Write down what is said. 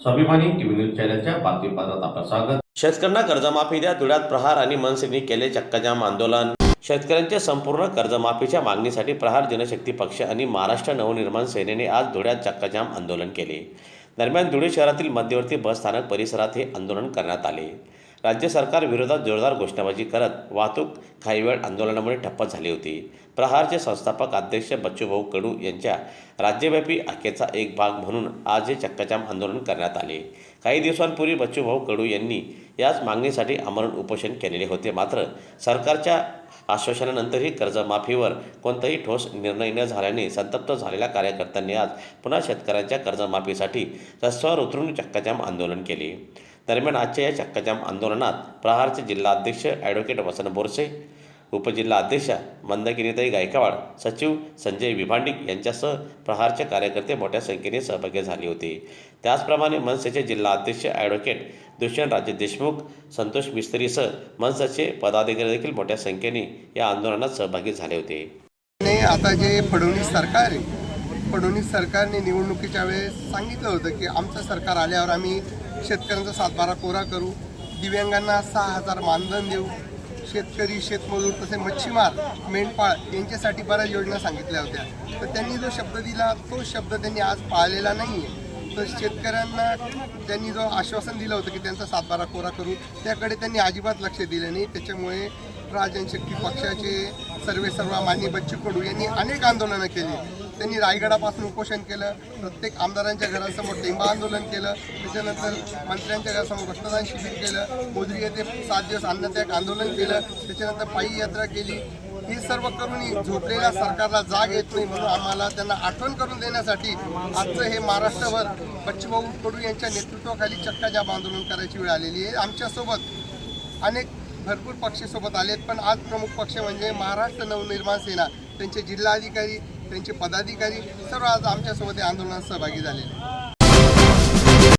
स्वाभिमानी TV news चॅनलच्या बातमीपत्रात आपलं स्वागत. शेतकऱ्यांना कर्जमाफी द्या धुळ्यात प्रहार आणि मनसेने केले चक्काजाम आंदोलन. शेतकऱ्यांच्या संपूर्ण कर्जमाफीच्या मागणीसाठी प्रहार जनशक्ती पक्ष आणि महाराष्ट्र नवनिर्माण सेनेने आज धुळ्यात चक्काजाम आंदोलन केले. दरम्यान धुळे शहरातील मध्यवर्ती बस स्थानक परिसरात हे आंदोलन करण्यात आले. राज्य सरकार विरोधात जोरदार घोषणाबाजी करत वाहतूक काही वेळ आंदोलनामुळे ठप्प झाली होती. प्रहारचे संस्थापक अध्यक्ष बच्चूभाऊ कडू यांच्या राज्यव्यापी आखेचा एक भाग म्हणून आज हे चक्काजाम आंदोलन करण्यात आले. काही दिवसांपूर्वी बच्चूभाऊ कडू यांनी याच मागणीसाठी आमरण उपोषण केलेले होते. मात्र सरकारच्या आश्वासनानंतरही कर्जमाफीवर कोणताही ठोस निर्णय न झाल्याने संतप्त झालेल्या कार्यकर्त्यांनी आज पुन्हा शेतकऱ्यांच्या कर्जमाफीसाठी रस्त्यावर उतरून चक्काजाम आंदोलन केले. दरम्यान आजच्या या चक्काजाम आंदोलनात प्रहारचे जिल्हाध्यक्ष ॲडव्होकेट वसन बोरसे उपजिल्हाध्यक्षा मंदाकिनीताई गायकवाड सचिव संजय विभांडिक यांच्यासह प्रहारचे कार्यकर्ते मोठ्या संख्येने सहभागी झाले होते. त्याचप्रमाणे मनसेचे जिल्हाध्यक्ष ॲडव्होकेट दुष्यंत राजे देशमुख संतोष मिस्त्रीसह मनसेचे पदाधिकारी देखील मोठ्या संख्येने या आंदोलनात सहभागी झाले होते. आता जे फडणवीस सरकार आहे फडणवीस सरकारने निवडणुकीच्या वेळेस सांगितलं होतं की आमचं सरकार आल्यावर आम्ही शेतकऱ्यांचा सातबारा कोरा करू दिव्यांगांना सहा हजार मानधन देऊ. शेतकरी शेतमजूर तसे मच्छीमार मेंढपाळ यांच्यासाठी बऱ्याच योजना सांगितल्या होत्या. तर त्यांनी जो शब्द दिला तो शब्द त्यांनी आज पाळलेला नाही आहे तर शेतकऱ्यांना त्यांनी जो आश्वासन दिलं होतं की त्यांचा सातबारा कोरा करू त्याकडे त्यांनी अजिबात लक्ष दिलं नाही. त्याच्यामुळे राजनशक्ती पक्षाचे सर्वे सर्व मान्य बच्चू कडू यांनी अनेक आंदोलनं केली. त्यांनी रायगडापासून उपोषण केलं प्रत्येक आमदारांच्या घरासमोर टेंबा आंदोलन केलं त्याच्यानंतर मंत्र्यांच्या घरासमोर रक्तदान शिबिर केलं मोदरी येथे सात दिवस अन्नत्याग आंदोलन केलं त्याच्यानंतर पायी यात्रा केली. हे सर्व करून झोपलेल्या सरकारला जाग येत नाही म्हणून आम्हाला त्यांना आठवण करून देण्यासाठी आजचं हे महाराष्ट्रभर बच्चूभाऊ कडू यांच्या नेतृत्वाखाली चक्काजाम आंदोलन करायची वेळ आलेली आहे आमच्यासोबत अनेक भरपूर पक्ष आले आलेत पण आज प्रमुख पक्ष म्हणजे महाराष्ट्र नवनिर्माण सेना त्यांचे जिल्हाधिकारी त्यांचे पदाधिकारी सर्व आज आमच्यासोबत या आंदोलनात सहभागी झालेले आहेत.